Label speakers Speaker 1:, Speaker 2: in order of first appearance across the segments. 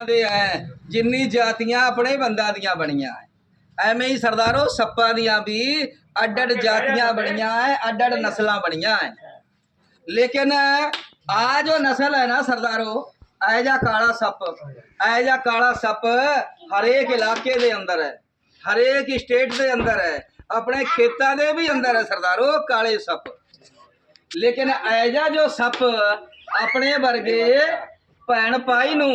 Speaker 1: ਦੇ ਐ ਜਿੰਨੀ ਜਾਤੀਆਂ ਆਪਣੇ ਬੰਦਾ ਦੀਆਂ ਬਣੀਆਂ ਐ। ਐਵੇਂ ਹੀ ਸਰਦਾਰੋ ਸੱਪਾਂ ਦੀਆਂ ਵੀ ਅੱਡ ਅੱਡ ਜਾਤੀਆਂ ਬਣੀਆਂ ਐ ਅੱਡ ਅੱਡ ਨਸਲਾਂ ਬਣੀਆਂ ਐ। ਲੇਕਿਨ ਆ ਜੋ ਨਸਲ ਹੈ ਨਾ ਸਰਦਾਰੋ ਐ ਜਾ ਕਾਲਾ ਸੱਪ ਐ ਜਾ ਕਾਲਾ ਸੱਪ ਹਰੇਕ ਇਲਾਕੇ ਦੇ ਅੰਦਰ ਹੈ ਹਰੇਕ ਸਟੇਟ ਦੇ ਅੰਦਰ ਹੈ ਆਪਣੇ ਖੇਤਾਂ ਦੇ ਵੀ ਅੰਦਰ ਹੈ ਸਰਦਾਰੋ ਕਾਲੇ ਸੱਪ। ਲੇਕਿਨ ਐਜਾ ਜੋ ਸੱਪ ਆਪਣੇ ਵਰਗੇ ਭੈਣ ਭਾਈ ਨੂੰ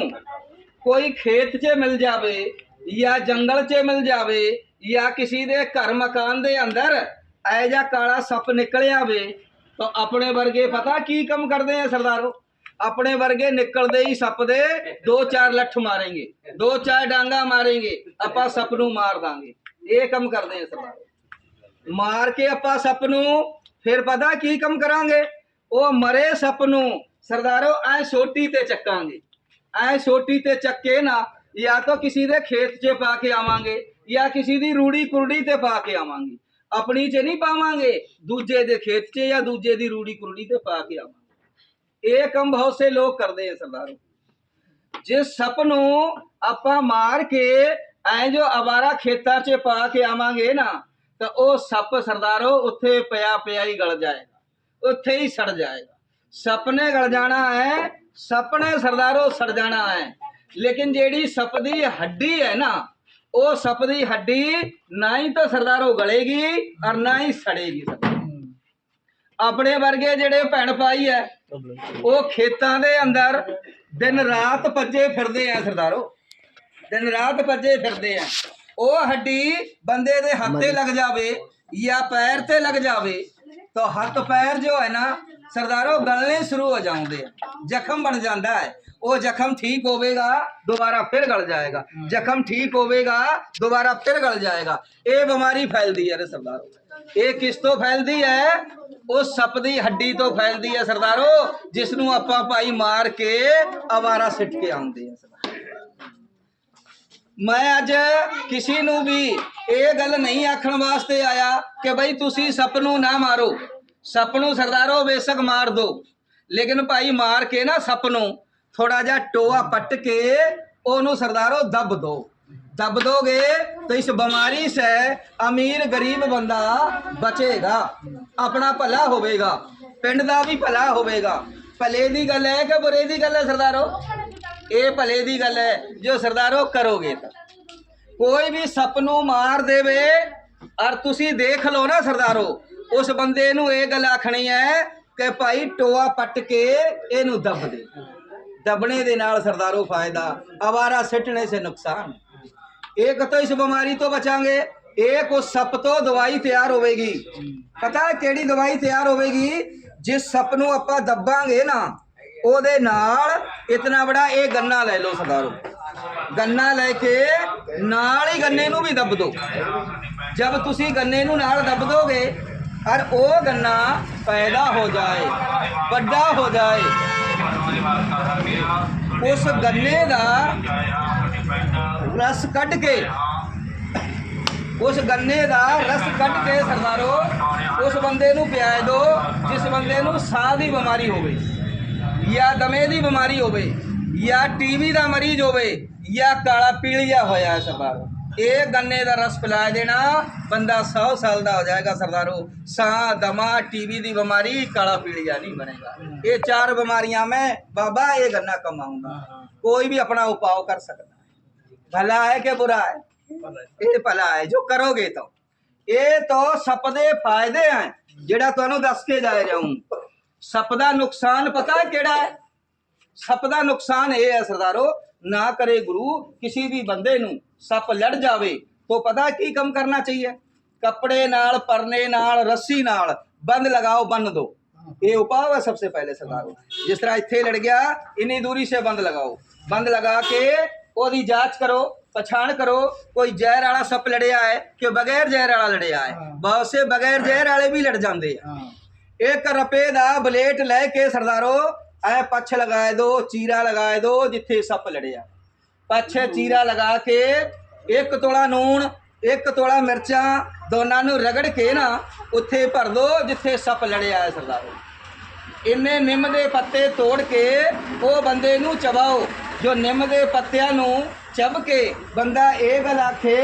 Speaker 1: ਕੋਈ ਖੇਤ 'ਚ ਮਿਲ ਜਾਵੇ, ਜਾਂ ਜੰਗਲ 'ਚ ਮਿਲ ਜਾਵੇ, ਜਾਂ ਕਿਸੇ ਦੇ ਘਰ ਮਕਾਨ ਦੇ ਅੰਦਰ ਐ ਜਾ ਕਾਲਾ ਸੱਪ ਨਿਕਲ ਆਵੇ, ਤਾਂ ਆਪਣੇ ਵਰਗੇ ਪਤਾ ਕੀ ਕੰਮ ਕਰਦੇ ਆ ਸਰਦਾਰੋ? ਆਪਣੇ ਵਰਗੇ ਨਿਕਲਦੇ ਹੀ ਸੱਪ ਦੇ ਦੋ ਚਾਰ ਲੱਠ ਮਾਰਾਂਗੇ, ਦੋ ਚਾਰ ਡਾਂਗਾ ਮਾਰਾਂਗੇ, ਆਪਾਂ ਸੱਪ ਨੂੰ ਮਾਰ ਦਾਂਗੇ। ਇਹ ਕੰਮ ਕਰਦੇ ਆ ਸਰਦਾਰ। ਮਾਰ ਕੇ ਆਪਾਂ ਸੱਪ ਨੂੰ ਫਿਰ ਪਤਾ ਕੀ ਕੰਮ ਕਰਾਂਗੇ? ਉਹ ਮਰੇ ਸੱਪ ਨੂੰ, ਸਰਦਾਰੋ, ਐ ਛੋਟੀ ਤੇ ਚੱਕਾਂਗੇ। ਐ ਛੋਟੀ ਤੇ ਚੱਕੇ ਨਾ, ਜਾਂ ਤਾਂ ਕਿਸੇ ਦੇ ਖੇਤ 'ਚ ਪਾ ਕੇ ਆਵਾਂਗੇ, ਜਾਂ ਕਿਸੇ ਦੀ ਰੂੜੀ ਕੁਰੜੀ ਤੇ ਪਾ ਕੇ ਆਵਾਂਗੇ। ਆਪਣੀ 'ਚ ਨਹੀਂ ਪਾਵਾਂਗੇ, ਦੂਜੇ ਦੇ ਖੇਤ 'ਚ ਜਾਂ ਦੂਜੇ ਦੀ ਰੂੜੀ ਕੁਰੜੀ ਤੇ ਪਾ ਕੇ ਆਵਾਂਗੇ। ਇਹ ਕੰਮ ਬਹੁਤ ਸੇ ਲੋਕ ਕਰਦੇ ਆ ਸਰਦਾਰੋ। ਜੇ ਸੱਪ ਨੂੰ ਆਪਾਂ ਮਾਰ ਕੇ ਐ ਜੋ ਅਵਾਰਾ ਖੇਤਾਂ 'ਚ ਪਾ ਕੇ ਆਵਾਂਗੇ ਨਾ, ਤਾਂ ਉਹ ਸੱਪ ਸਰਦਾਰੋ, ਉੱਥੇ ਪਿਆ ਪਿਆ ਹੀ ਗਲ ਜਾਏਗਾ। ਉੱਥੇ ਹੀ ਸੜ ਜਾਏਗਾ। ਸੱਪ ਨੇ ਗਲ ਜਾਣਾ ਹੈ ਸੱਪ ਨੇ ਸਰਦਾਰੋ ਸੜ ਜਾਣਾ ਹੈ। ਲੇਕਿਨ ਜਿਹੜੀ ਸੱਪ ਦੀ ਹੱਡੀ ਹੈ ਨਾ ਉਹ ਸੱਪ ਦੀ ਹੱਡੀ ਨਾ ਹੀ ਤਾਂ ਸਰਦਾਰੋ ਗਲੇਗੀ ਔਰ ਨਾ ਹੀ ਸੜੇਗੀ ਆਪਣੇ ਵਰਗੇ ਜਿਹੜੇ ਭੈਣ ਭਾਈ ਹੈ ਉਹ ਖੇਤਾਂ ਦੇ ਅੰਦਰ ਦਿਨ ਰਾਤ ਭੱਜੇ ਫਿਰਦੇ ਆ ਸਰਦਾਰੋ। ਦਿਨ ਰਾਤ ਭੱਜੇ ਫਿਰਦੇ ਆ। ਉਹ ਹੱਡੀ ਬੰਦੇ ਦੇ ਹੱਥ ਤੇ ਲੱਗ ਜਾਵੇ ਜਾਂ ਪੈਰ ਤੇ ਲੱਗ ਜਾਵੇ ਤਾਂ ਹੱਥ ਪੈਰ ਜੋ ਹੈ ਨਾ ਸਰਦਾਰੋ ਗਲਣੇ ਸ਼ੁਰੂ ਹੋ ਜਾਂਦੇ ਆ। ਜ਼ਖਮ ਬਣ ਜਾਂਦਾ ਹੈ। ਉਹ ਜ਼ਖਮ ਠੀਕ ਹੋਵੇਗਾ ਦੁਬਾਰਾ ਫਿਰ ਗਲ ਜਾਏਗਾ। ਜ਼ਖਮ ਠੀਕ ਹੋਵੇਗਾ ਦੁਬਾਰਾ ਫਿਰ ਗਲ ਜਾਏਗਾ। ਇਹ ਬਿਮਾਰੀ ਫੈਲਦੀ ਹੈ ਰੇ ਸਰਦਾਰੋ। ਇਹ ਕਿਸ ਤੋਂ ਫੈਲਦੀ ਹੈ? ਉਹ ਸੱਪ ਦੀ ਹੱਡੀ ਤੋਂ ਫੈਲਦੀ ਹੈ ਸਰਦਾਰੋ ਜਿਸ ਨੂੰ ਆਪਾਂ ਭਾਈ ਮਾਰ ਕੇ ਆਵਾਰਾ ਸਿੱਟ ਕੇ ਆਉਂਦੇ ਆ ਮੈਂ ਅੱਜ ਕਿਸੇ ਨੂੰ ਵੀ ਇਹ ਗੱਲ ਨਹੀਂ ਆਖਣ ਵਾਸਤੇ ਆਇਆ ਕਿ ਬਈ ਤੁਸੀਂ ਸੱਪ ਨੂੰ ਨਾ ਮਾਰੋ। ਸੱਪ ਨੂੰ ਸਰਦਾਰੋ, ਬੇਸ਼ੱਕ ਮਾਰ ਦੋ। ਲੇਕਿਨ ਭਾਈ ਮਾਰ ਕੇ ਨਾ ਸੱਪ ਨੂੰ ਥੋੜਾ ਜਿਹਾ ਟੋਆ ਪੱਟ ਕੇ ਉਹਨੂੰ ਸਰਦਾਰੋ ਦੱਬ ਦੋ। ਦੱਬ ਦੋਗੇ ਤਾਂ ਇਸ ਬਿਮਾਰੀ ਸੇ ਅਮੀਰ ਗਰੀਬ ਬੰਦਾ ਬਚੇਗਾ। ਆਪਣਾ ਭਲਾ ਹੋਵੇਗਾ। ਪਿੰਡ ਦਾ ਵੀ ਭਲਾ ਹੋਵੇਗਾ। ਭਲੇ ਦੀ ਗੱਲ ਹੈ ਕਿ ਬੁਰੇ ਦੀ ਗੱਲ ਹੈ ਸਰਦਾਰੋ? ਇਹ ਭਲੇ ਦੀ ਗੱਲ ਹੈ, ਜੋ ਸਰਦਾਰੋ ਕਰੋਗੇ ਤਾਂ। ਕੋਈ ਵੀ ਸੱਪ ਨੂੰ ਮਾਰ ਦੇਵੇ, ਔਰ ਤੁਸੀਂ ਦੇਖ ਲਓ ਨਾ ਸਰਦਾਰੋ, ਉਸ ਬੰਦੇ ਨੂੰ ਇਹ ਗੱਲ ਆਖਣੀ ਹੈ ਕਿ ਭਾਈ ਟੋਆ ਪੱਟ ਕੇ ਇਹਨੂੰ ਦੱਬ ਦੇ। ਦਬਣੇ ਦੇ ਨਾਲ ਸਰਦਾਰੋ ਫਾਇਦਾ ਅਵਾਰਾ ਸਿੱਟਣੇ ਸੇ ਨੁਕਸਾਨ। ਇੱਕ ਤਾਂ ਇਸ ਬਿਮਾਰੀ ਤੋਂ ਬਚਾਂਗੇ? ਇੱਕ ਉਸ ਸੱਪ ਤੋਂ ਦਵਾਈ ਤਿਆਰ ਹੋਵੇਗੀ। ਪਤਾ ਕਿਹੜੀ ਦਵਾਈ ਤਿਆਰ ਹੋਵੇਗੀ? ਜਿਸ ਸੱਪ ਨੂੰ ਆਪਾਂ ਦੱਬਾਂਗੇ ਨਾ ਉਹਦੇ ਨਾਲ ਇਤਨਾ ਬੜਾ ਇਹ ਗੰਨਾ ਲੈ ਲਓ ਸਰਦਾਰੋ। ਗੰਨਾ ਲੈ ਕੇ ਨਾਲ ਹੀ ਗੰਨੇ ਨੂੰ ਵੀ ਦੱਬ ਦੋ। ਜਦ ਤੁਸੀਂ ਗੰਨੇ ਨੂੰ ਨਾਲ ਦੱਬ ਦੋਗੇ ਔਰ ਉਹ ਗੰਨਾ ਪੈਦਾ ਹੋ ਜਾਏ, ਵੱਡਾ ਹੋ ਜਾਏ। ਉਸ ਗੰਨੇ ਦਾ ਰਸ ਕੱਢ ਕੇ, ਉਸ ਗੰਨੇ ਦਾ ਰਸ ਕੱਢ ਕੇ ਸਰਦਾਰੋ, ਉਸ ਬੰਦੇ ਨੂੰ ਪਿਆਏ ਦੋ, ਜਿਸ ਬੰਦੇ ਨੂੰ ਸਾਹ ਦੀ ਬਿਮਾਰੀ ਹੋਵੇ ਜਾਂ ਦਮੇ ਦੀ ਬਿਮਾਰੀ ਹੋਵੇ, ਜਾਂ ਟੀਵੀ ਦਾ ਮਰੀਜ਼ ਹੋਵੇ, ਜਾਂ ਕਾਲਾ ਪੀਲੀਆ ਹੋਇਆ ਹੈ ਇਹ ਗੰਨੇ ਦਾ ਰਸ ਪਿਲਾ ਦੇਣਾ ਬੰਦਾ 100 ਸਾਲ ਦਾ ਹੋ ਜਾਏਗਾ ਸਰਦਾਰੋ ਸਾਹ, ਦਮਾ, ਟੀਵੀ ਦੀ ਬਿਮਾਰੀ, ਕਾਲਾ ਪੀਲੀਆ ਨਹੀਂ ਬਣੇਗਾ। ਇਹ ਚਾਰ ਬਿਮਾਰੀਆਂ ਮੈਂ, ਬਾਬਾ, ਇਹ ਗੰਨਾ ਕਮਾਉਂਗਾ ਕੋਈ ਵੀ ਆਪਣਾ ਉਪਾਅ ਕਰ ਸਕਦਾ ਹੈ। ਭਲਾ ਹੈ ਕਿ ਬੁਰਾ ਹੈ? ਇਹ ਭਲਾ ਹੈ, ਜੋ ਕਰੋਗੇ ਤਾਂ। ਇਹ ਤਾਂ ਸਪਦੇ ਫਾਇਦੇ ਹੈ, ਜਿਹੜਾ ਤੁਹਾਨੂੰ ਦੱਸ ਕੇ ਜਾ ਰਿਹਾ ਹਾਂ ਸੱਪ ਦਾ ਨੁਕਸਾਨ ਪਤਾ ਕਿਹੜਾ ਹੈ? ਸੱਪ ਦਾ ਨੁਕਸਾਨ ਇਹ ਹੈ ਸਰਦਾਰੋ ਨਾ ਕਰੇ ਗੁਰੂ ਕਿਸੇ ਵੀ ਬੰਦੇ ਨੂੰ ਸੱਪ ਲੜ ਜਾਵੇ ਤਾਂ ਪਤਾ ਕੀ ਕੰਮ ਕਰਨਾ ਚਾਹੀਏ? ਕੱਪੜੇ ਨਾਲ ਪਰਨੇ ਨਾਲ ਰੱਸੀ ਨਾਲ ਬੰਦ ਲਗਾਓ ਬੰਨ ਦੋ। ਇਹ ਉਪਾਅ ਹੈ ਸਭ ਤੋਂ ਪਹਿਲੇ ਸਰਦਾਰੋ। ਜਿਸ ਤਰ੍ਹਾਂ ਇੱਥੇ ਲੜ ਗਿਆ ਇਨੀ ਦੂਰੀ ਸੇ ਬੰਦ ਲਗਾਓ। ਬੰਦ ਲਗਾ ਕੇ ਉਹਦੀ ਜਾਂਚ ਕਰੋ ਪਛਾਣ ਕਰੋ ਕੋਈ ਜ਼ਹਿਰ ਵਾਲਾ ਸੱਪ ਲੜਿਆ ਹੈ ਕਿ ਬਗੈਰ ਜ਼ਹਿਰ ਵਾਲਾ ਲੜਿਆ ਹੈ? ਬਹੁਤ ਸੇ ਬਗੈਰ ਜ਼ਹਿਰ ਵਾਲੇ ਵੀ ਲੜ ਜਾਂਦੇ ਆ। ਇੱਕ ਰੁਪਏ ਦਾ ਬਲੇਟ ਲੈ ਕੇ ਸਰਦਾਰੋ ਐ ਪੱਛ ਲਗਾਏ ਦੋ ਚੀਰਾ ਲਗਾਏ ਦੋ ਜਿੱਥੇ ਸੱਪ ਲੜਿਆ। ਪੱਛੇ ਚੀਰਾ ਲਗਾ ਕੇ ਇੱਕ ਤੋਲਾ ਨੂਣ ਇੱਕ ਤੋਲਾ ਮਿਰਚਾਂ ਦੋਨਾਂ ਨੂੰ ਰਗੜ ਕੇ ਨਾ ਉੱਥੇ ਭਰ ਦੋ ਜਿੱਥੇ ਸੱਪ ਲੜਿਆ ਹੈ ਸਰਦਾਰੋ। ਇੰਨੇ ਨਿੰਮ ਦੇ ਪੱਤੇ ਤੋੜ ਕੇ ਉਹ ਬੰਦੇ ਨੂੰ ਚਬਾਓ ਜੋ ਨਿੰਮ ਦੇ ਪੱਤਿਆਂ ਨੂੰ ਚੱਬ ਕੇ ਬੰਦਾ ਇਹ ਗੱਲ ਆਖੇ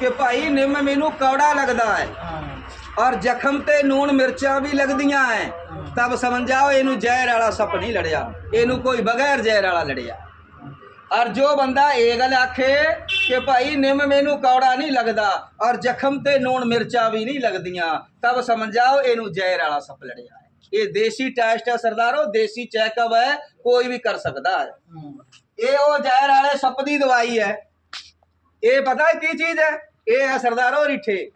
Speaker 1: ਕਿ ਭਾਈ ਨਿੰਮ ਮੈਨੂੰ ਕੌੜਾ ਲੱਗਦਾ ਹੈ। ਔਰ ਜ਼ਖਮ ਤੇ ਨੂਣ ਮਿਰਚਾਂ ਵੀ ਲੱਗਦੀਆਂ ਐ। ਤਬ ਸਮਝ ਜਾਓ ਇਹਨੂੰ ਜ਼ਹਿਰ ਵਾਲਾ ਸੱਪ ਨਹੀਂ ਲੜਿਆ। ਇਹਨੂੰ ਕੋਈ ਬਗੈਰ ਜ਼ਹਿਰ ਵਾਲਾ ਲੜਿਆ। ਔਰ ਜੋ ਬੰਦਾ ਇਹ ਗੱਲ ਆਖੇ ਕਿ ਭਾਈ ਨਿੰਮ ਮੈਨੂੰ ਕੌੜਾ ਨਹੀਂ ਲੱਗਦਾ ਔਰ ਜ਼ਖਮ ਤੇ ਨੂਣ ਮਿਰਚਾਂ ਵੀ ਨਹੀਂ ਲੱਗਦੀਆਂ, ਤਬ ਸਮਝ ਇਹਨੂੰ ਜ਼ਹਿਰ ਵਾਲਾ ਸੱਪ ਲੜਿਆ ਇਹ ਦੇਸੀ ਟੈਸਟ ਹੈ ਸਰਦਾਰੋ, ਦੇਸੀ ਚੈੱਕਅਪ ਹੈ, ਕੋਈ ਵੀ ਕਰ ਸਕਦਾ ਹੈ। ਇਹ ਉਹ ਜ਼ਹਿਰ ਵਾਲੇ ਸੱਪ ਦੀ ਦਵਾਈ ਹੈ। ਇਹ ਪਤਾ ਕੀ ਚੀਜ਼ ਹੈ? ਇਹ ਹੈ ਸਰਦਾਰੋ ਰੀਠੇ।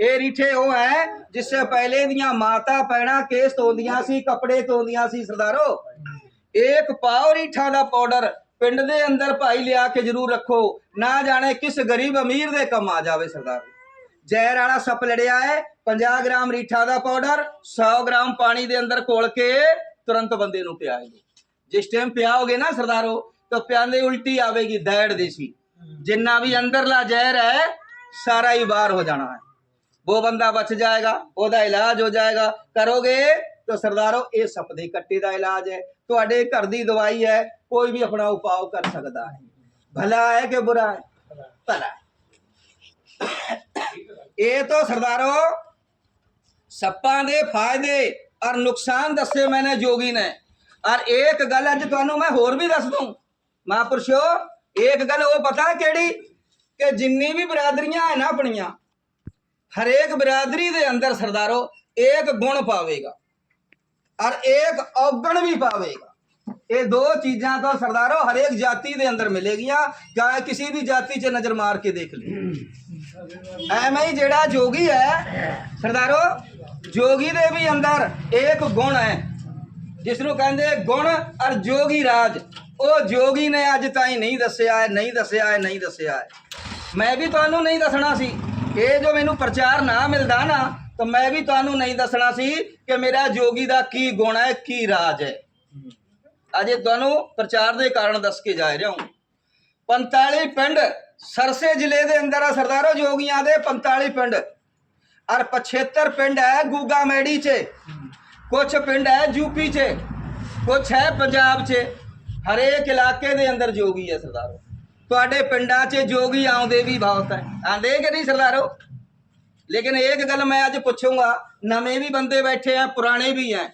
Speaker 1: ਇਹ ਰੀਠੇ ਉਹ ਹੈ ਜਿਸ ਪਹਿਲੇ ਦੀਆਂ ਮਾਤਾ ਪੈਣਾ ਕੇਸ ਧੋਂਦੀਆਂ ਸੀ, ਕੱਪੜੇ ਧੋਂਦੀਆਂ ਸੀ, ਸਰਦਾਰੋ। ਇੱਕ ਪਾਓ ਰੀਠਾ ਦਾ ਪਾਊਡਰ ਪਿੰਡ ਦੇ ਅੰਦਰ ਭਾਈ ਲਿਆ ਕੇ ਜ਼ਰੂਰ ਰੱਖੋ। ਨਾ ਜਾਣੇ ਕਿਸ ਗਰੀਬ ਅਮੀਰ ਦੇ ਕੰਮ ਆ ਜਾਵੇ, ਸਰਦਾਰ। ਜ਼ਹਿਰ ਵਾਲਾ ਸੱਪ ਲੜਿਆ ਹੈ 50 ਗ੍ਰਾਮ ਰੀਠਾ ਦਾ ਪਾਊਡਰ 100 ਗ੍ਰਾਮ ਪਾਣੀ ਦੇ ਅੰਦਰ ਕੋਲ ਕੇ ਤੁਰੰਤ ਬੰਦੇ ਨੂੰ ਪਿਆਏ ਦਿਓ ਜਿਸ ਟਾਈਮ ਪਿਆਓਗੇ ਨਾ ਸਰਦਾਰੋ, ਤਾਂ ਪਿਆਂਦੇ ਉਲਟੀ ਆਵੇਗੀ ਦੈੜ ਦੇਸੀ ਜਿੰਨਾ ਵੀ ਅੰਦਰਲਾ ਜ਼ਹਿਰ ਹੈ, ਸਾਰਾ ਹੀ ਬਾਹਰ ਹੋ ਜਾਣਾ ਹੈ। ਉਹ ਬੰਦਾ ਬਚ ਜਾਏਗਾ ਉਹਦਾ ਇਲਾਜ ਹੋ ਜਾਏਗਾ ਕਰੋਗੇ ਤਾਂ ਸਰਦਾਰੋ ਇਹ ਸੱਪ ਦੇ ਕੱਟੇ ਦਾ ਇਲਾਜ ਹੈ ਤੁਹਾਡੇ ਘਰ ਦੀ ਦਵਾਈ ਹੈ ਕੋਈ ਵੀ ਆਪਣਾ ਉਪਾਅ ਕਰ ਸਕਦਾ ਹੈ ਭਲਾ ਹੈ ਕਿ ਬੁਰਾ ਹੈ ਭਲਾ ਇਹ ਤਾਂ ਸਰਦਾਰੋ ਸੱਪਾਂ ਦੇ ਫਾਇਦੇ ਔਰ ਨੁਕਸਾਨ ਦੱਸੇ ਮੈਨੇ ਜੋਗੀ ਨੇ ਔਰ ਇੱਕ ਗੱਲ ਅੱਜ ਤੁਹਾਨੂੰ ਮੈਂ ਹੋਰ ਵੀ ਦੱਸ ਦੂੰ ਮਹਾਂਪੁਰਸ਼ੋ ਇੱਕ ਗੱਲ ਉਹ ਪਤਾ ਕਿਹੜੀ ਕਿ ਜਿੰਨੀ ਵੀ ਬਰਾਦਰੀਆਂ ਹੈ ਨਾ ਆਪਣੀਆਂ ਹਰੇਕ ਬਰਾਦਰੀ ਦੇ ਅੰਦਰ ਸਰਦਾਰੋ ਇੱਕ ਗੁਣ ਪਾਵੇਗਾ। ਔਰ ਇੱਕ ਔਗਣ ਵੀ ਪਾਵੇਗਾ। ਇਹ ਦੋ ਚੀਜ਼ਾਂ ਤਾਂ ਸਰਦਾਰੋ, ਹਰੇਕ ਜਾਤੀ ਦੇ ਅੰਦਰ ਮਿਲੇਗੀਆਂ, ਜਾਂ ਕਿਸੇ ਵੀ ਜਾਤੀ 'ਚ ਨਜ਼ਰ ਮਾਰ ਕੇ ਦੇਖ ਲਿਓ ਐਵੇਂ ਹੀ ਜਿਹੜਾ ਜੋਗੀ ਹੈ, ਸਰਦਾਰੋ, ਜੋਗੀ ਦੇ ਵੀ ਅੰਦਰ ਇੱਕ ਗੁਣ ਹੈ। ਜਿਸ ਨੂੰ ਕਹਿੰਦੇ ਗੁਣ ਔਰ ਜੋਗੀ ਰਾਜ। ਉਹ ਜੋਗੀ ਨੇ ਅੱਜ ਤਾਈਂ ਨਹੀਂ ਦੱਸਿਆ ਹੈ, ਨਹੀਂ ਦੱਸਿਆ ਹੈ, ਨਹੀਂ ਦੱਸਿਆ ਹੈ। ਮੈਂ ਵੀ ਤੁਹਾਨੂੰ ਨਹੀਂ ਦੱਸਣਾ ਸੀ। ਇਹ ਜੋ ਮੈਨੂੰ ਪ੍ਰਚਾਰ ਨਾ ਮਿਲਦਾ ਨਾ, ਤਾਂ ਮੈਂ ਵੀ ਤੁਹਾਨੂੰ ਨਹੀਂ ਦੱਸਣਾ ਸੀ ਕਿ ਮੇਰਾ ਜੋਗੀ ਦਾ ਕੀ ਗੁਣ ਹੈ, ਕੀ ਰਾਜ ਹੈ। ਅਜੇ ਤੁਹਾਨੂੰ ਪ੍ਰਚਾਰ ਦੇ ਕਾਰਨ ਦੱਸ ਕੇ ਜਾ ਰਿਹਾ ਹਾਂ। 45 ਪਿੰਡ ਸਰਸੇ ਜ਼ਿਲ੍ਹੇ ਦੇ ਅੰਦਰ ਆ ਸਰਦਾਰੋ ਜੋਗੀਆਂ ਦੇ 45 ਪਿੰਡ। ਔਰ 75 ਪਿੰਡ ਹੈ ਗੂਗਾ ਮੈੜੀ 'ਚ। ਕੁਝ ਪਿੰਡ ਹੈ ਯੂਪੀ 'ਚ। ਕੁਝ ਹੈ ਪੰਜਾਬ 'ਚ। ਹਰੇਕ ਇਲਾਕੇ ਦੇ ਅੰਦਰ ਜੋਗੀ ਹੈ ਸਰਦਾਰੋ। ਤੁਹਾਡੇ ਪਿੰਡਾਂ 'ਚ ਜੋਗੀ ਆਉਂਦੇ ਵੀ ਬਹੁਤ ਹੈ। ਆਂਦੇ ਕਿ ਨਹੀਂ ਸਰਦਾਰੋ? ਲੇਕਿਨ ਇੱਕ ਗੱਲ ਮੈਂ ਅੱਜ ਪੁੱਛੂੰਗਾ, ਨਵੇਂ ਵੀ ਬੰਦੇ ਬੈਠੇ ਆ, ਪੁਰਾਣੇ ਵੀ ਆ।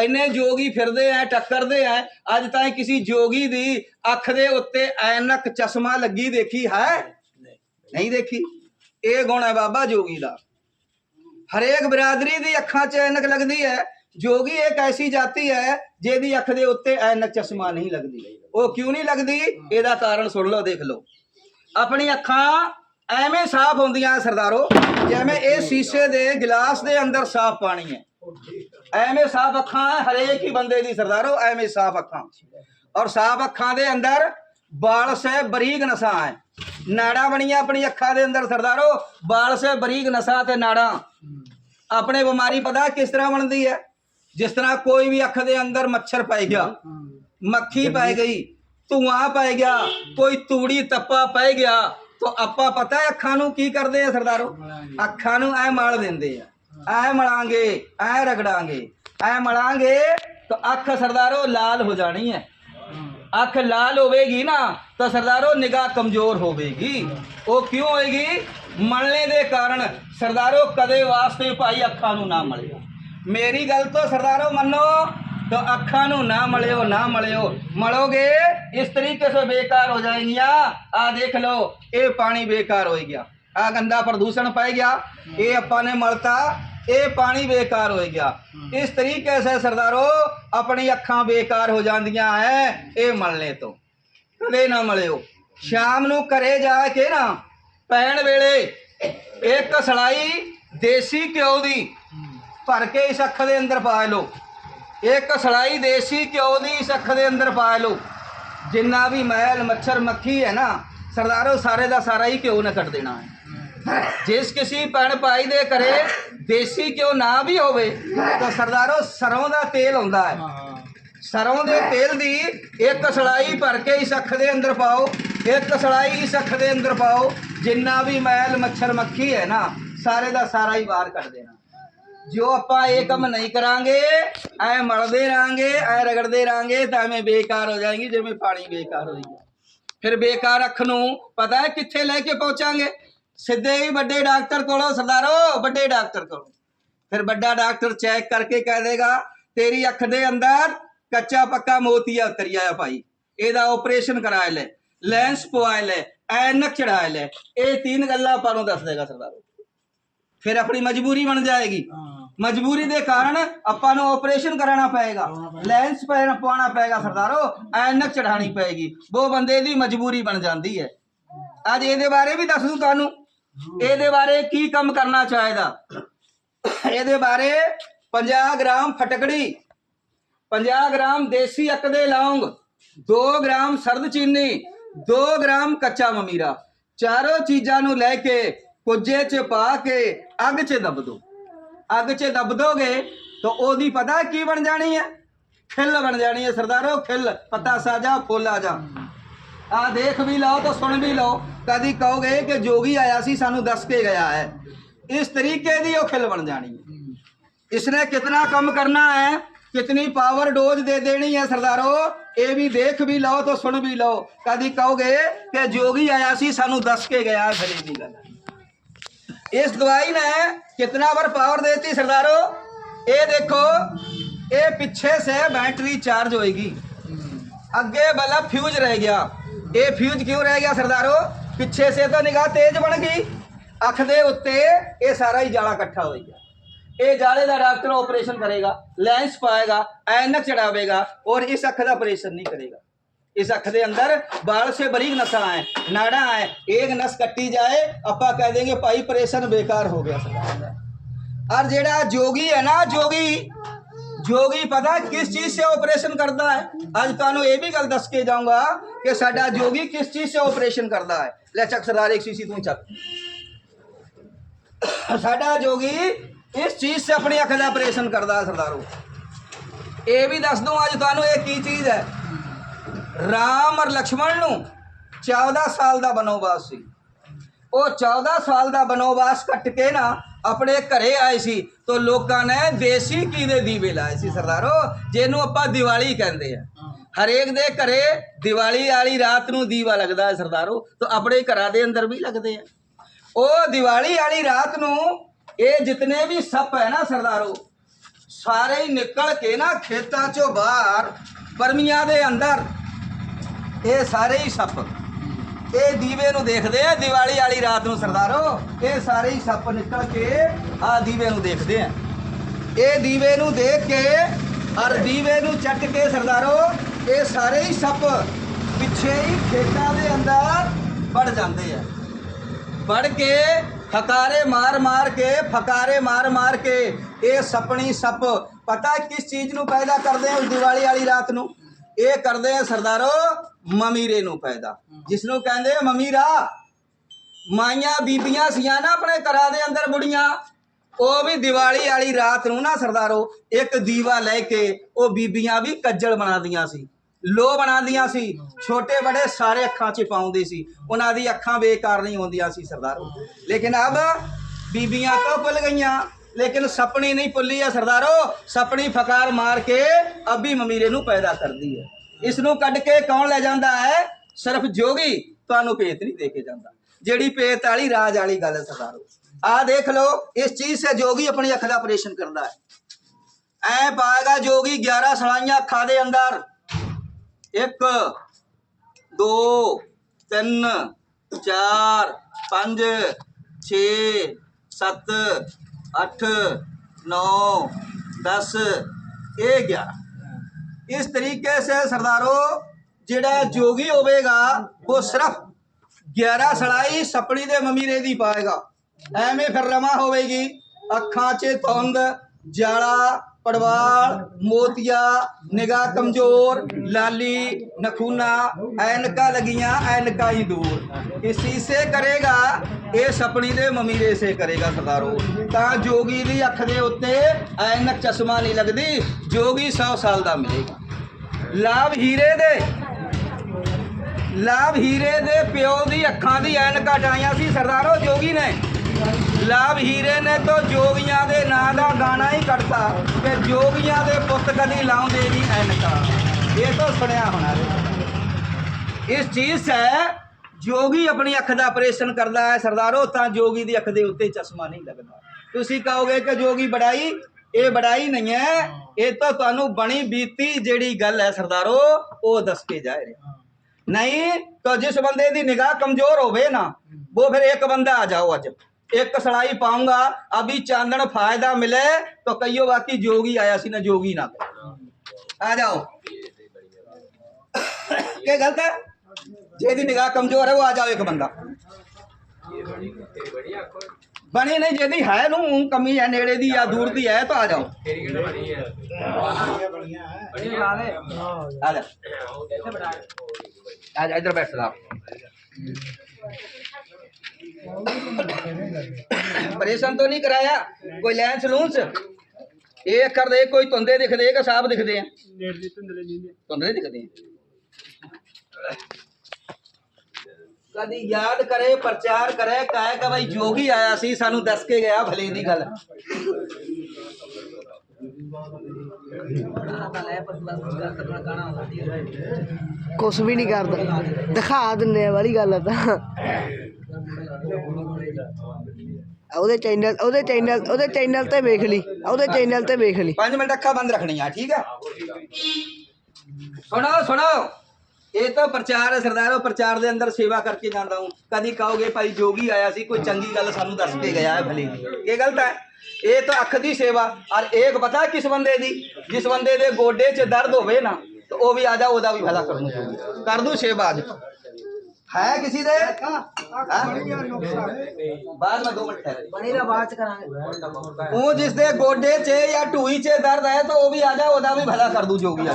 Speaker 1: ਇੰਨੇ ਜੋਗੀ ਫਿਰਦੇ ਆ, ਟੱਕਰਦੇ ਆ, ਅੱਜ ਤਾਂ ਕਿਸੇ ਜੋਗੀ ਦੀ ਅੱਖ ਦੇ ਉੱਤੇ ਐਨਕ ਚਸ਼ਮਾ ਲੱਗੀ ਦੇਖੀ ਹੈ? ਨਹੀਂ ਦੇਖੀ। ਇਹ ਗੁਣ ਹੈ ਬਾਬਾ ਜੋਗੀ ਦਾ। ਹਰੇਕ ਬਰਾਦਰੀ ਦੀ ਅੱਖਾਂ 'ਚ ਐਨਕ ਲੱਗਦੀ ਹੈ। ਜੋਗੀ ਇੱਕ ਐਸੀ ਜਾਤੀ ਹੈ ਜਿਹਦੀ ਅੱਖ ਦੇ ਉੱਤੇ ਐਨਕ ਚਸ਼ਮਾ ਨਹੀਂ ਲੱਗਦੀ। ਉਹ ਕਿਉਂ ਨਹੀਂ ਲੱਗਦੀ? ਇਹਦਾ ਕਾਰਨ ਸੁਣ ਲਓ, ਦੇਖ ਲਓ। ਆਪਣੀ ਅੱਖਾਂ ਐਵੇਂ ਸਾਫ਼ ਹੁੰਦੀਆਂ ਸਰਦਾਰੋ, ਜਿਵੇਂ ਇਹ ਸ਼ੀਸ਼ੇ ਦੇ ਗਲਾਸ ਦੇ ਅੰਦਰ ਸਾਫ਼ ਪਾਣੀ ਹੈ। ਐਵੇਂ ਸਾਫ਼ ਅੱਖਾਂ ਹੈ ਹਰੇਕ ਹੀ ਬੰਦੇ ਦੀ ਸਰਦਾਰੋ, ਐਵੇਂ ਸਾਫ਼ ਅੱਖਾਂ। ਔਰ ਸਾਫ਼ ਅੱਖਾਂ ਦੇ ਅੰਦਰ ਬਾਲ ਸੇ ਬਰੀਕ ਨਸਾਂ ਹੈ। ਨਾੜਾਂ ਬਣੀਆਂ ਆਪਣੀ ਅੱਖਾਂ ਦੇ ਅੰਦਰ ਸਰਦਾਰੋ, ਬਾਲ ਸੇ ਬਰੀਕ ਨਸਾਂ ਤੇ ਨਾੜਾਂ। ਆਪਣੇ ਬਿਮਾਰੀ ਪਤਾ ਕਿਸ ਤਰ੍ਹਾਂ ਬਣਦੀ ਹੈ? ਜਿਸ ਤਰ੍ਹਾਂ ਕੋਈ ਵੀ ਅੱਖ ਦੇ ਅੰਦਰ ਮੱਛਰ ਪੈ ਗਿਆ ਮੱਖੀ ਪੈ ਗਈ ਧੂਆਂ ਪੈ ਗਿਆ ਕੋਈ ਤੂੜੀ ਤੱਪਾ ਪੈ ਗਿਆ ਤਾਂ ਆਪਾਂ ਪਤਾ ਹੈ ਅੱਖਾਂ ਨੂੰ ਕੀ ਕਰਦੇ ਆ ਸਰਦਾਰੋ? ਅੱਖਾਂ ਨੂੰ ਐ ਮਲ ਦਿੰਦੇ ਆ। ਐ ਮਲਾਂਗੇ ਐ ਰਗੜਾਂਗੇ। ਐ ਮਲਾਂਗੇ ਤਾਂ ਅੱਖ ਸਰਦਾਰੋ ਲਾਲ ਹੋ ਜਾਣੀ ਹੈ। ਅੱਖ ਲਾਲ ਹੋਵੇਗੀ ਨਾ ਤਾਂ ਸਰਦਾਰੋ ਨਿਗਾਹ ਕਮਜ਼ੋਰ ਹੋਵੇਗੀ। ਉਹ ਕਿਉਂ ਹੋਏਗੀ? ਮਲਣੇ ਦੇ ਕਾਰਨ ਸਰਦਾਰੋ ਕਦੇ ਵਾਸਤੇ ਭਾਈ ਅੱਖਾਂ ਨੂੰ ਨਾ ਮਲਿਓ ਮੇਰੀ ਗੱਲ ਤੋਂ ਸਰਦਾਰੋ ਮੰਨੋ तो अखा नु ना मलियो ना मलियो मलोगे इस तरीके से बेकार हो जाएंगी आ देख लो ये पानी बेकार हो गया आ गंदा प्रदूषण पाए गया ये अपा ने मलता ये पानी बेकार हो गया इस तरीके से सरदारो अपनी अखा बेकार हो जांदियां है ये मलने तो कदे ना मलियो शाम नु घरे जाके ना पैण वेले एक सलाई देसी घ्यो की ਭਰ ਕੇ ਇਸ ਅੱਖ ਦੇ ਅੰਦਰ ਪਾ ਲਓ। ਇੱਕ ਸੜਾਈ ਦੇਸੀ ਘਿਓ ਦੀ ਇਸ ਅੱਖ ਦੇ ਅੰਦਰ ਪਾ ਲਓ। ਜਿੰਨਾ ਵੀ ਮੈਲ, ਮੱਛਰ, ਮੱਖੀ ਹੈ ਨਾ, ਸਰਦਾਰੋ ਸਾਰੇ ਦਾ ਸਾਰਾ ਹੀ ਘਿਓ ਨਾ ਕੱਢ ਦੇਣਾ ਹੈ। ਜਿਸ ਕਿਸੇ ਭੈਣ ਭਾਈ ਦੇ ਘਰੇ ਦੇਸੀ ਘਿਓ ਨਾ ਵੀ ਹੋਵੇ, ਤਾਂ ਸਰਦਾਰੋ ਸਰੋਂ ਦਾ ਤੇਲ ਹੁੰਦਾ ਹੈ। ਸਰੋਂ ਦੇ ਤੇਲ ਦੀ ਇੱਕ ਸੜਾਈ ਭਰ ਕੇ ਇਸ ਅੱਖ ਦੇ ਅੰਦਰ ਪਾਓ। ਇੱਕ ਸੜਾਈ ਇਸ ਅੱਖ ਦੇ ਅੰਦਰ ਪਾਓ। ਜਿੰਨਾ ਵੀ ਮੈਲ, ਮੱਛਰ, ਮੱਖੀ ਹੈ ਨਾ, ਸਾਰੇ ਦਾ ਸਾਰਾ ਹੀ ਬਾਹਰ ਕੱਢ ਦੇਣਾ। ਜੋ ਆਪਾਂ ਇਹ ਕੰਮ ਨਹੀਂ ਕਰਾਂਗੇ ਐ ਮਲਦੇ ਰਾਂਗੇ ਐ ਰਗੜਦੇ ਰਾਂਗੇ ਤਾਂ ਐਵੇਂ ਬੇਕਾਰ ਹੋ ਜਾਏਗੀ ਜਿਵੇਂ ਪਾਣੀ ਬੇਕਾਰ ਹੋ ਗਿਆ ਫਿਰ ਬੇਕਾਰ ਅੱਖ ਨੂੰ ਪਤਾ ਹੈ ਕਿੱਥੇ ਲੈ ਕੇ ਪਹੁੰਚਾਂਗੇ? ਸਿੱਧੇ ਹੀ ਵੱਡੇ ਡਾਕਟਰ ਕੋਲੋਂ ਸਰਦਾਰੋ ਵੱਡੇ ਡਾਕਟਰ ਕੋਲੋਂ। ਫਿਰ ਵੱਡਾ ਡਾਕਟਰ ਚੈੱਕ ਕਰਕੇ ਕਹਿ ਦੇਗਾ ਤੇਰੀ ਅੱਖ ਦੇ ਅੰਦਰ ਕੱਚਾ ਪੱਕਾ ਮੋਤੀਆ ਉਤਰਿਆ ਆ ਭਾਈ। ਇਹਦਾ ਆਪਰੇਸ਼ਨ ਕਰਾ ਲੈ ਲੈਂਸ ਪਵਾ ਲੈ ਐਨਕ ਚੜਾ ਲੈ। ਇਹ ਤਿੰਨ ਗੱਲਾਂ ਆਪਾਂ ਨੂੰ ਦੱਸ ਦੇਗਾ ਸਰਦਾਰੋ। ਫਿਰ ਆਪਣੀ ਮਜਬੂਰੀ ਬਣ ਜਾਏਗੀ। ਮਜਬੂਰੀ ਦੇ ਕਾਰਨ ਆਪਾਂ ਨੂੰ ਆਪਰੇਸ਼ਨ ਕਰਾਉਣਾ ਪਏਗਾ। ਲੈਂਸ ਪੈਣਾ ਪਵਾਉਣਾ ਪਏਗਾ ਸਰਦਾਰੋ ਐਨਕ ਚੜਾਣੀ ਪਏਗੀ। ਉਹ ਬੰਦੇ ਦੀ ਮਜਬੂਰੀ ਬਣ ਜਾਂਦੀ ਹੈ। ਅੱਜ ਇਹਦੇ ਬਾਰੇ ਵੀ ਦੱਸ ਦੂੰ ਤੁਹਾਨੂੰ। ਇਹਦੇ ਬਾਰੇ ਕੀ ਕੰਮ ਕਰਨਾ ਚਾਹੀਦਾ? ਇਹਦੇ ਬਾਰੇ 50 ਗ੍ਰਾਮ ਫਟਕੜੀ 50 ਗ੍ਰਾਮ ਦੇਸੀ ਅੱਕ ਦੇ ਲੌਂਗ 2 ਗ੍ਰਾਮ ਸਰਦ ਚੀਨੀ 2 ਗ੍ਰਾਮ ਕੱਚਾ ਮਮੀਰਾ। ਚਾਰੋਂ ਚੀਜ਼ਾਂ ਨੂੰ ਲੈ ਕੇ ਕੁੱਜੇ 'ਚ ਪਾ ਕੇ ਅੱਗ 'ਚ ਦਬ ਦੋ। ਅੱਗ 'ਚ ਦੱਬ ਦੋਗੇ ਤਾਂ ਉਹਦੀ ਪਤਾ ਕੀ ਬਣ ਜਾਣੀ ਹੈ? ਖਿੱਲ ਬਣ ਜਾਣੀ ਹੈ ਸਰਦਾਰੋ, ਖਿੱਲ। ਪਤਾ ਸਾਜਾ ਫੁੱਲ ਆ ਜਾ। ਆ ਦੇਖ ਵੀ ਲਓ ਤਾਂ ਸੁਣ ਵੀ ਲਓ। ਕਦੀ ਕਹੋਗੇ ਕਿ ਜੋਗੀ ਆਇਆ ਸੀ, ਸਾਨੂੰ ਦੱਸ ਕੇ ਗਿਆ ਹੈ। ਇਸ ਤਰੀਕੇ ਦੀ ਉਹ ਖਿਲ ਬਣ ਜਾਣੀ ਹੈ। ਇਸਨੇ ਕਿਤਨਾ ਕੰਮ ਕਰਨਾ ਹੈ? ਕਿਤਨੀ ਪਾਵਰ ਡੋਜ਼ ਦੇ ਦੇਣੀ ਹੈ ਸਰਦਾਰੋ? ਇਹ ਵੀ ਦੇਖ ਵੀ ਲਓ ਤਾਂ ਸੁਣ ਵੀ ਲਓ। ਕਦੀ ਕਹੋਗੇ ਕਿ ਜੋਗੀ ਆਇਆ ਸੀ, ਸਾਨੂੰ ਦੱਸ ਕੇ ਗਿਆ ਹੈ ਫਰੀ ਦੀ ਗੱਲ। इस दवाई ने कितना बार पावर देती सरदारो ये देखो ये पीछे से बैटरी चार्ज होएगी ਅੱਗੇ ਬਲਬ ਫਿਊਜ਼ ਰਹਿ ਗਿਆ ਇਹ ਫਿਊਜ਼ ਕਿਉਂ ਰਹਿ ਗਿਆ ਸਰਦਾਰੋ ਪਿੱਛੇ ਸੇ ਤਾਂ ਨਿਗਾਹ ਤੇਜ਼ ਬਣ ਗਈ ਅੱਖ ਦੇ ਉੱਤੇ ਇਹ ਸਾਰਾ ਹੀ ਜਾਲਾ ਇਕੱਠਾ ਹੋ ਗਿਆ ਇਹ ਜਾਲੇ ਦਾ ਡਾਕਟਰ ਆਪਰੇਸ਼ਨ ਕਰੇਗਾ ਲੈਂਸ ਪਾਏਗਾ ਐਨਕ ਚੜਾਵੇਗਾ और इस ਅੱਖ ਦਾ ਆਪਰੇਸ਼ਨ नहीं करेगा इस ਅੱਖ ਦੇ ਅੰਦਰ बाल से बारीक नसा है नाड़ा है एक नस कट्टी जाए ਆਪਾਂ कह देंगे भाई ऑपरेशन बेकार हो गया सरदार और ਜਿਹੜਾ ਜੋਗੀ ਹੈ ਨਾ ਜੋਗੀ ਜੋਗੀ ਪਤਾ ਕਿਸ ਚੀਜ਼ ਸੇ ਆਪਰੇਸ਼ਨ ਕਰਦਾ ਹੈ ਅੱਜ ਤੁਹਾਨੂੰ ਇਹ ਵੀ ਗੱਲ ਦੱਸ ਕੇ ਜਾਊਂਗਾ ਕਿ ਸਾਡਾ ਜੋਗੀ ਕਿਸ ਚੀਜ਼ ਸੇ ਆਪਰੇਸ਼ਨ ਕਰਦਾ ਹੈ ਲੈ ਚੱਕ ਸਰਦਾਰ ਇੱਕ ਸੀਸੀ ਤੂੰ ਚੱਕ ਸਾਡਾ ਜੋਗੀ ਇਸ ਚੀਜ਼ ਸੇ ਆਪਣੀ ਅੱਖ ਦਾ ਆਪਰੇਸ਼ਨ ਕਰਦਾ ਹੈ ਸਰਦਾਰੋ ਇਹ ਵੀ ਦੱਸ ਦੂੰ ਅੱਜ ਤੁਹਾਨੂੰ ਇਹ ਕੀ ਚੀਜ਼ ਹੈ ਰਾਮ ਔਰ ਲਕਸ਼ਮਣ ਨੂੰ 14 ਸਾਲ ਦਾ ਬਨੋਵਾਸ ਸੀ। ਉਹ 14 ਸਾਲ ਦਾ ਬਨੋਵਾਸ ਕੱਟ ਕੇ ਨਾ ਆਪਣੇ ਘਰੇ ਆਏ ਸੀ ਤੋਂ ਲੋਕਾਂ ਨੇ ਦੇਸੀ ਕੀ ਦੇ ਦੀਵੇ ਲਾਏ ਸੀ ਸਰਦਾਰੋ, ਜਿਹਨੂੰ ਆਪਾਂ ਦੀਵਾਲੀ ਕਹਿੰਦੇ ਆ। ਹਰੇਕ ਦੇ ਘਰੇ ਦੀਵਾਲੀ ਵਾਲੀ ਰਾਤ ਨੂੰ ਦੀਵਾ ਲੱਗਦਾ ਹੈ ਸਰਦਾਰੋ, ਤੋਂ ਆਪਣੇ ਘਰਾਂ ਦੇ ਅੰਦਰ ਵੀ ਲੱਗਦੇ ਆ। ਉਹ ਦੀਵਾਲੀ ਵਾਲੀ ਰਾਤ ਨੂੰ ਇਹ ਜਿਤਨੇ ਵੀ ਸੱਪ ਹੈ ਨਾ ਸਰਦਾਰੋ, ਸਾਰੇ ਹੀ ਨਿਕਲ ਕੇ ਨਾ ਖੇਤਾਂ ਚੋਂ ਬਾਹਰ ਪਰਮੀਆਂ ਦੇ ਅੰਦਰ ਇਹ ਸਾਰੇ ਹੀ ਸੱਪ। ਇਹ ਦੀਵੇ ਨੂੰ ਦੇਖਦੇ ਆ, ਦੀਵਾਲੀ ਵਾਲੀ ਰਾਤ ਨੂੰ ਸਰਦਾਰੋ, ਇਹ ਸਾਰੇ ਹੀ ਸੱਪ ਨਿਕਲ ਕੇ ਆ ਦੀਵੇ ਨੂੰ ਦੇਖਦੇ ਆ। ਇਹ ਦੀਵੇ ਨੂੰ ਦੇਖ ਕੇ ਔਰ ਦੀਵੇ ਨੂੰ ਚੱਕ ਕੇ ਸਰਦਾਰੋ, ਇਹ ਸਾਰੇ ਹੀ ਸੱਪ ਪਿੱਛੇ ਹੀ ਖੇਤਾਂ ਦੇ ਅੰਦਰ ਵੜ ਜਾਂਦੇ ਆ। ਵੜ ਕੇ ਫਕਾਰੇ ਮਾਰ ਮਾਰ ਕੇ, ਫਕਾਰੇ ਮਾਰ ਮਾਰ ਕੇ ਇਹ ਸਪਣੀ ਸੱਪ ਪਤਾ ਕਿਸ ਚੀਜ਼ ਨੂੰ ਪੈਦਾ ਕਰਦੇ ਆ ਉਸ ਦੀਵਾਲੀ ਵਾਲੀ ਰਾਤ ਨੂੰ? ਇਹ ਕਰਦੇ ਆ ਸਰਦਾਰੋ ਮਮੀਰੇ ਨੂੰ ਪੈਦਾ। ਜਿਸ ਨੂੰ ਕਹਿੰਦੇ ਆ ਮਮੀਰਾ, ਮਾਈਆਂ ਬੀਬੀਆਂ ਸੀਆਂ ਨਾ ਆਪਣੇ ਘਰਾਂ ਦੇ ਅੰਦਰ ਬੁੜੀਆਂ, ਉਹ ਵੀ ਦੀਵਾਲੀ ਵਾਲੀ ਰਾਤ ਨੂੰ ਨਾ ਸਰਦਾਰੋ, ਇੱਕ ਦੀਵਾ ਲੈ ਕੇ ਉਹ ਬੀਬੀਆਂ ਵੀ ਕੱਜਲ ਬਣਾਉਂਦੀਆਂ ਸੀ। ਲੋ ਬਣਾਉਂਦੀਆਂ ਸੀ, ਛੋਟੇ ਬੜੇ ਸਾਰੇ ਅੱਖਾਂ 'ਚ ਪਾਉਂਦੇ ਸੀ। ਉਹਨਾਂ ਦੀ ਅੱਖਾਂ ਬੇਕਾਰ ਨਹੀਂ ਹੁੰਦੀਆਂ ਸੀ ਸਰਦਾਰੋ। ਲੇਕਿਨ ਅਬ ਬੀਬੀਆਂ ਤਾਂ ਭੁੱਲ ਗਈਆਂ। ਲੇਕਿਨ ਸਪਣੀ ਨਹੀਂ ਭੁੱਲੀ ਹੈ ਸਰਦਾਰੋ, ਸਪਣੀ ਫਕਾਰ ਮਾਰ ਕੇ ਅਬੀ ਮਮੀਰੇ ਨੂੰ ਪੈਦਾ ਕਰਦੀ ਹੈ। ਇਸ ਨੂੰ ਕੱਢ ਕੇ ਕੌਣ ਲੈ ਜਾਂਦਾ ਹੈ? ਸਿਰਫ ਜੋਗੀ ਤੁਹਾਨੂੰ ਭੇਤ ਨਹੀਂ ਦੇ ਕੇ ਜਾਂਦਾ। ਜਿਹੜੀ ਭੇਤ ਵਾਲੀ ਰਾਜ ਵਾਲੀ ਗੱਲ ਹੈ ਸਰਦਾਰੋ। ਆ ਦੇਖ ਲਓ, ਇਸ ਚੀਜ਼ ਸੇ ਜੋਗੀ ਆਪਣੀ ਅੱਖ ਦਾ ਆਪਰੇਸ਼ਨ ਕਰਦਾ ਹੈ। ਐ ਪਾਏਗਾ ਜੋਗੀ 11 ਸਲਾਈਆਂ ਅੱਖਾਂ ਦੇ ਅੰਦਰ। ਇੱਕ, ਦੋ, ਤਿੰਨ, ਚਾਰ, ਪੰਜ, ਛੇ, ਸੱਤ 8 9 10 ਇਹ ਗਿਆ ਇਸ ਤਰੀਕੇ ਸੇ ਸਰਦਾਰੋ, ਜਿਹੜਾ ਜੋਗੀ ਹੋਵੇਗਾ, ਉਹ ਸਿਰਫ 11 ਸੜਾਈ ਸਪਣੀ ਦੇ ਮਮੀਰੇ ਦੀ ਪਾਏਗਾ। ਐਵੇਂ ਫਿਰ ਰਮਾ ਹੋਵੇਗੀ। ਅੱਖਾਂ 'ਚ ਤੰਦ ਜਾਲਾ, ਪੜਵਾਲ, ਮੋਤੀਆ, ਨਿਗਾਹ ਕਮਜ਼ੋਰ, ਲਾਲੀ, ਨਖੂਨਾ, ਐਨਕਾ ਲਗੀਆਂ, ਐਨਕਾ ਹੀ ਦੂਰ। ਇਸੀ ਕਰੇਗਾ ਇਹ ਸਪਣੀ ਦੇ ਮਮੀਰੇ ਸੇ ਕਰੇਗਾ ਸਰਦਾਰੋ। ਤਾਂ ਜੋਗੀ ਦੀ ਅੱਖ ਦੇ ਉੱਤੇ ਐਨਕ ਚਸ਼ਮਾ ਨਹੀਂ ਲੱਗਦੀ, ਜੋਗੀ 100 ਸਾਲ ਦਾ ਮਿਲੇਗਾ। ਲਾਭ ਹੀਰੇ ਦੇ। ਲਾਭ ਹੀਰੇ ਦੇ ਪਿਓ ਦੀ ਅੱਖਾਂ ਦੀ ਐਨਕਾਂ ਹਟਾਈਆਂ ਸੀ ਸਰਦਾਰੋ, ਜੋਗੀ ਨੇ। ਲਾਭ ਹੀਰੇ ਨੇ ਤਾਂ ਜੋਗੀਆਂ ਦੇ ਨਾਂ ਦਾ ਗਾਣਾ ਹੀ ਕੱਢਤਾ ਕਿ ਜੋਗੀਆਂ ਦੇ ਪੁੱਤ ਕਦੀ ਲਾਉਂਦੇ ਨਹੀਂ ਐਨਕਾਂ। ਇਹ ਤਾਂ ਸੁਣਿਆ ਹੋਣਾ। ਇਸ ਚੀਜ਼ ਹੈ ਜੋਗੀ ਆਪਣੀ ਅੱਖ ਦਾ ਆਪਰੇਸ਼ਨ ਕਰਦਾ ਹੈ ਸਰਦਾਰੋ ਤਾਂ ਜੋਗੀ ਦੀ ਅੱਖ ਦੇ ਉੱਤੇ ਚਸ਼ਮਾ ਨਹੀਂ ਲੱਗਦਾ। ਤੁਸੀਂ ਕਹੋਗੇ ਕਿ ਜੋਗੀ ਬੜਾਈ ਇਹ ਬੜਾਈ ਨਹੀਂ ਹੈ। ਇਹ ਤਾਂ ਤੁਹਾਨੂੰ ਬਣੀ ਬੀਤੀ ਜਿਹੜੀ ਗੱਲ ਹੈ ਸਰਦਾਰੋ ਉਹ ਦੱਸ ਕੇ ਜਾ ਰਿਹਾ ਨਹੀਂ ਤਾਂ ਜਿਸ ਬੰਦੇ ਦੀ ਨਿਗਾਹ ਕਮਜ਼ੋਰ ਹੋਵੇ ਨਾ ਉਹ ਫਿਰ ਇੱਕ ਬੰਦਾ ਆ ਜਾਓ ਅੱਜ। ਇੱਕ ਸੜਾਈ ਪਾਉਂਗਾ ਅਭੀ ਚਾਂਦਣ ਫਾਇਦਾ ਮਿਲੇ ਤਾਂ ਕਈਓ ਬਾਕੀ ਜੋਗੀ ਆਇਆ ਸੀ ਨਾ ਜੋਗੀ ਨਾ ਆ ਜਾਓ। ਕੀ ਗਲਤ ਹੈ? आया सी ना जोगी ना आ जाओ क्या गलत है जेदी निगाह कमजोर है वो आ जाओ एक बंदा बनी नहीं जेदी है नू कमी है नेड़े दी या दूर दी है तो आ जाओ आ जा आ जा इधर बैठ साहब ਪਰੇਸ਼ਾਨ तो नहीं कराया कोई लैन सलून च ਇਹ ਅੱਖਰ ਦੇ ਕੋਈ ਧੁੰਦੇ ਦਿਖਦੇ ਕਿ ਸਾਫ ਦਿਖਦੇ ਆ ਧੁੰਦੇ ਦਿਖਦੇ ਆ ਕਦੀ ਯਾਦ ਕਰੇ ਪ੍ਰਚਾਰ ਕਰੇ ਕਾਇ ਕਾ ਭਾਈ ਜੋਗੀ ਆਇਆ ਸੀ ਸਾਨੂੰ ਦੱਸ ਕੇ ਗਿਆ ਭਲੇ ਦੀ ਗੱਲ।
Speaker 2: ਕੁਛ ਵੀ ਨਹੀਂ ਕਰਦਾ। ਦਿਖਾ ਦਿੰਨੇ ਵਾਲੀ ਗੱਲ ਆ ਤਾਂ। ਉਹਦੇ ਚੈਨਲ ਉਹਦੇ ਚੈਨਲ ਉਹਦੇ ਚੈਨਲ ਤੇ ਵੇਖ ਲਈ। ਉਹਦੇ ਚੈਨਲ ਤੇ ਵੇਖ ਲਈ।
Speaker 1: 5 ਮਿੰਟ ਅੱਖਾਂ ਬੰਦ ਰੱਖਣੀਆਂ ਠੀਕ ਹੈ ਸੁਣੋ ਸੁਣੋ। ਇਹ ਤਾਂ ਪ੍ਰਚਾਰ ਹੈ ਸਰਦਾਰੋ ਪ੍ਰਚਾਰ ਦੇ ਅੰਦਰ ਸੇਵਾ ਕਰਕੇ ਜਾਂਦਾ ਹੂੰ। ਕਦੀ ਕਹੋਗੇ ਭਾਈ ਜੋਗੀ ਆਇਆ ਸੀ, ਕੋਈ ਚੰਗੀ ਗੱਲ ਸਾਨੂੰ ਦੱਸ ਕੇ ਗਿਆ ਹੈ ਭਲੇ। ਇਹ ਗਲਤ ਹੈ। ਇਹ ਤਾਂ ਅੱਖ ਦੀ ਸੇਵਾ, ਔਰ ਇੱਕ ਪਤਾ ਕਿਸ ਬੰਦੇ ਦੀ? ਜਿਸ ਬੰਦੇ ਦੇ ਗੋਡੇ 'ਚ ਦਰਦ ਹੋਵੇ ਨਾ, ਤਾਂ ਉਹ ਵੀ ਆ ਜਾ, ਉਹਦਾ ਵੀ ਭਲਾ ਕਰਦੂ ਕਰ ਦੂੰ ਸੇਵਾ ਅੱਜ। ਹੈ ਕਿਸੇ ਦੇ? ਬਾਅਦ ਮੈਂ 2 ਮਿੰਟ ਠਹਿਰ।
Speaker 2: ਬਣੇਗਾ ਬਾਅਦ ਚ ਕਰਾਂਗੇ।
Speaker 1: ਉਹ ਜਿਸ ਦੇ ਗੋਡੇ 'ਚ ਜਾਂ ਢੂਈ 'ਚ ਦਰਦ ਹੈ ਤਾਂ ਉਹ ਵੀ ਆ ਜਾ ਉਹਦਾ ਵੀ ਭਲਾ ਕਰ ਦੂ ਜੋਗੀ ਆ।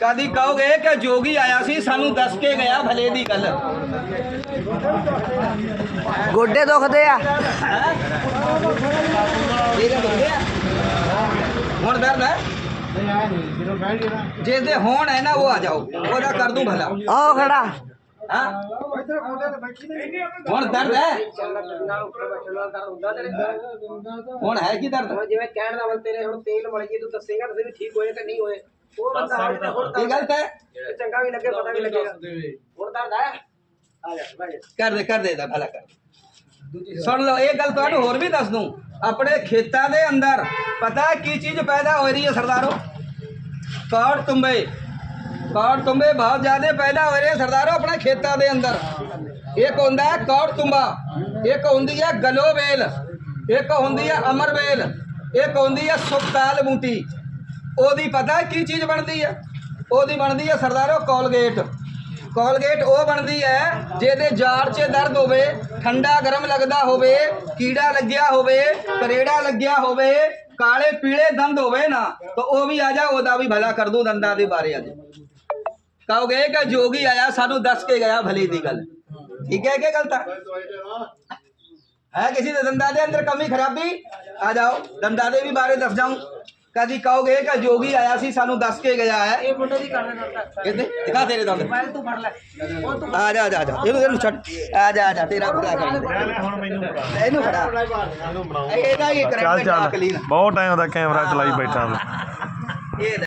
Speaker 1: ਕਦੀ ਕਹੋਗੇ ਕਿ ਜੋਗੀ ਆਇਆ ਸੀ ਸਾਨੂੰ ਦੱਸ ਕੇ ਗਿਆ ਭਲੇ ਦੀ ਗੱਲ।
Speaker 2: ਗੋਡੇ ਦੁਖਦੇ ਆ।
Speaker 1: ਹੁਣ ਦਰਦ ਹੈ? ਜਿਸ ਦੇ ਹੋਣ ਹੈ ਨਾ ਉਹ ਆ ਜਾਓ। ਉਹਦਾ ਕਰ ਦੂੰ ਭਲਾ।
Speaker 2: ਆਹ ਖੜਾ।
Speaker 1: ਹਾਂ। ਹੁਣ ਦਰਦ ਹੈ? ਹੁਣ ਹੈ ਕੀ ਦਰਦ?
Speaker 3: ਜਿਵੇਂ ਕਹਿਣ ਦਾ ਮਤਲਬ ਤੇਰੇ ਹੁਣ ਤੇਲ ਮਲ ਗਈ ਤੂੰ ਦੱਸੇਗਾ ਤੇ ਵੀ ਠੀਕ ਹੋਏ ਕਿ ਨਹੀਂ ਹੋਏ। ਉਹ ਬੰਦਾ ਗਿਆ ਹੁਣ
Speaker 1: ਇਹ ਗਲਤ ਹੈ?
Speaker 3: ਤਾਂ ਚੰਗਾ ਵੀ ਲੱਗੇ ਪਤਾ ਵੀ ਲੱਗੇਗਾ ਹੁਣ ਦਰਦ ਹੈ? ਆ ਜਾ ਭਾਈ
Speaker 1: ਕਰ ਦੇ ਕਰ ਦੇ ਦਾ ਭਲਾ ਕਰ। ਸੁਣ ਲਓ ਇਹ ਗੱਲ ਤੁਹਾਨੂੰ ਹੋਰ ਵੀ ਦੱਸ ਦੂੰ। ਆਪਣੇ ਖੇਤਾਂ ਦੇ ਅੰਦਰ ਪਤਾ ਕੀ ਚੀਜ਼ ਪੈਦਾ ਹੋ ਰਹੀ ਹੈ ਸਰਦਾਰੋ? ਕੌੜ ਤੁੰਬੇ। ਕੌੜ ਤੁੰਬੇ ਬਹੁਤ ਜ਼ਿਆਦਾ ਪੈਦਾ ਹੋ ਰਹੇ ਸਰਦਾਰੋ ਆਪਣੇ ਖੇਤਾਂ ਦੇ ਅੰਦਰ। ਇੱਕ ਹੁੰਦਾ ਹੈ ਕੌੜ ਤੁੰਬਾ, ਇੱਕ ਹੁੰਦੀ ਹੈ ਗਲੋਵੇਲ ਇੱਕ ਹੁੰਦੀ ਹੈ ਅਮਰਵੇਲ ਇੱਕ ਹੁੰਦੀ ਹੈ ਸੁਖਤਾਲ ਬੂਟੀ। ਉਹਦੀ ਪਤਾ ਕੀ ਚੀਜ਼ ਬਣਦੀ ਹੈ? ਉਹਦੀ ਬਣਦੀ ਹੈ ਸਰਦਾਰੋ ਕੋਲਗੇਟ। ਕੋਲਗੇਟ ਉਹ ਬਣਦੀ ਹੈ ਜਿਹਦੇ ਜਾੜ 'ਚ ਦਰਦ ਹੋਵੇ, ਠੰਡਾ ਗਰਮ ਲੱਗਦਾ ਹੋਵੇ, ਕੀੜਾ ਲੱਗਿਆ ਹੋਵੇ, ਕਰੇੜਾ ਲੱਗਿਆ ਹੋਵੇ, ਕਾਲੇ ਪੀਲੇ ਦੰਦ ਹੋਵੇ ਨਾ, ਤਾਂ ਉਹ ਵੀ ਆ ਜਾ, ਉਹਦਾ ਵੀ ਭਲਾ ਕਰ ਦੂੰ ਦੰਦਾਂ ਦੇ ਬਾਰੇ ਅੱਜ। ਕਹੋਗੇ ਕਿ ਜੋਗੀ ਆਇਆ ਸਾਨੂੰ ਦੱਸ ਕੇ ਗਿਆ ਭਲੇ ਦੀ ਗੱਲ। ਠੀਕ ਹੈ ਕਿ ਗਲਤ ਹੈ ਹੈ ਕਿਸੇ ਦੇ ਦੰਦਾਂ ਦੇ ਅੰਦਰ ਕਮੀ ਖਰਾਬੀ? ਆ ਜਾਓ ਦੰਦਾਂ ਦੇ ਵੀ ਬਾਰੇ ਦੱਸ ਜਾऊं ਕਦੀ ਕਹੋਗੇ ਕਿ ਜੋਗੀ ਆਇਆ ਸੀ ਸਾਨੂੰ ਦੱਸ ਕੇ ਗਿਆ ਹੈ?
Speaker 3: ਇਹ ਮੁੰਡੇ ਦੀ ਕਰਨ ਦਾ
Speaker 1: ਕਿਤੇ ਦਿਖਾ ਤੇਰੇ ਦੰਦ।
Speaker 3: ਪਹਿਲ ਤੂੰ ਫੜ ਲੈ।
Speaker 1: ਆ ਜਾ ਆ ਜਾ ਆ ਜਾ। ਇਹਨੂੰ ਇਹਨੂੰ ਛੱਡ। ਆ ਜਾ ਆ ਜਾ ਤੇਰਾ ਭਰਾ ਕਰ।
Speaker 4: ਹੁਣ ਮੈਨੂੰ
Speaker 1: ਇਹਨੂੰ ਫੜਾ। ਇਹਦਾ ਹੀ
Speaker 4: ਚੱਲ
Speaker 1: ਕਲੀਨ
Speaker 4: ਬਹੁਤ ਟਾਈਮ ਦਾ ਕੈਮਰਾ ਚਲਾਈ ਬੈਠਾ ਮੈਂ।
Speaker 1: ਇਹ